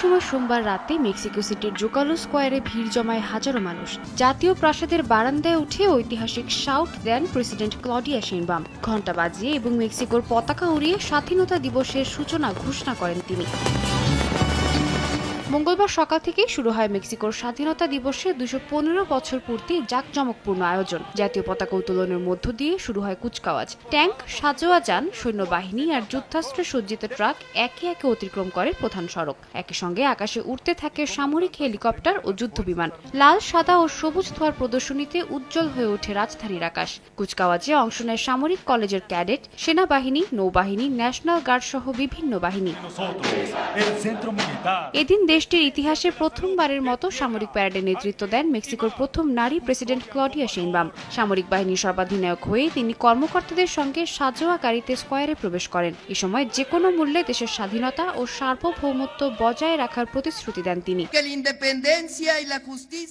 সময় সোমবার রাতে মেক্সিকো সিটির জোকালো স্কোয়ারে ভিড় জমায় হাজারো মানুষ। জাতীয় প্রাসাদের বারান্দায় উঠে ঐতিহাসিক শাউট দেন প্রেসিডেন্ট ক্লডিয়া সিনবাম ঘণ্টা বাজিয়ে এবং মেক্সিকোর পতাকা উড়িয়ে স্বাধীনতা দিবসের সূচনা ঘোষণা করেন তিনি। মঙ্গলবার সকাল থেকেই শুরু হয় মেক্সিকোর স্বাধীনতা দিবসে দুশো পনেরো বছর পূর্তি জাঁকজমকপূর্ণ আয়োজন। জাতীয় পতাকা উত্তোলনের মধ্য দিয়ে শুরু হয় কুচকাওয়াজ। ট্যাঙ্ক সাজোয়া যান সৈন্যবাহিনী আর যুদ্ধাস্ত্রে সজ্জিত ট্রাক একে একে অতিক্রম করে প্রধান সড়ক। একই সঙ্গে আকাশে উঠতে থাকে সামরিক হেলিকপ্টার ও যুদ্ধবিমান। লাল সাদা ও সবুজ ধোয়ার প্রদর্শনীতে উজ্জ্বল হয়ে ওঠে রাজধানীর আকাশ। কুচকাওয়াজে অংশ নেয় সামরিক কলেজের ক্যাডেট সেনাবাহিনী নৌবাহিনী ন্যাশনাল গার্ড সহ বিভিন্ন বাহিনী। এদিন. এদিন দেশটির ইতিহাসে প্রথমবারের মতো সামরিক প্যারেডে নেতৃত্ব দেন মেক্সিকোর প্রথম নারী প্রেসিডেন্ট ক্লডিয়া শেনবাম। সামরিক বাহিনীর সর্বাধিনায়ক হয়ে তিনি কর্মকর্তাদের সঙ্গে সাজোয়া গাড়িতে স্কোয়ারে প্রবেশ করেন। এ সময় যে কোনো মূল্যে দেশের স্বাধীনতা ও সার্বভৌমত্ব বজায় রাখার প্রতিশ্রুতি দেন তিনি।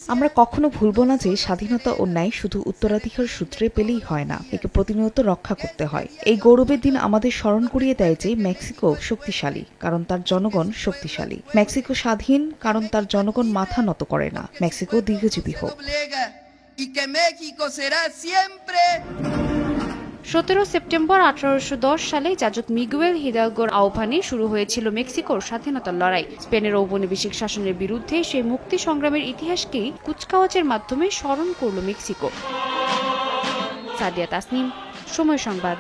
আমরা কখনো ভুলব না যে স্বাধীনতা ও ন্যায় শুধু উত্তরাধিকার সূত্রে পেলেই হয় না একে প্রতিনিয়ত রক্ষা করতে হয়। এই গৌরবের দিন আমাদের স্মরণ করিয়ে দেয় যে মেক্সিকো শক্তিশালী কারণ তার জনগণ শক্তিশালী। মেক্সিকো স্বাধীন কারণ তার জনগণ মাথা নত করে না। মেক্সিকো দীর্ঘজীবী হোক। সতেরো সেপ্টেম্বর আঠারোশো দশ সালে যাজক মিগুয়েল হিদালগোর আহ্বানে শুরু হয়েছিল মেক্সিকোর স্বাধীনতার লড়াই। স্পেনের ঔপনিবেশিক শাসনের বিরুদ্ধে সেই মুক্তি সংগ্রামের ইতিহাসকেই কুচকাওয়াজের মাধ্যমে স্মরণ করল মেক্সিকো। সাদিয়া তাসনিম সময় সংবাদ।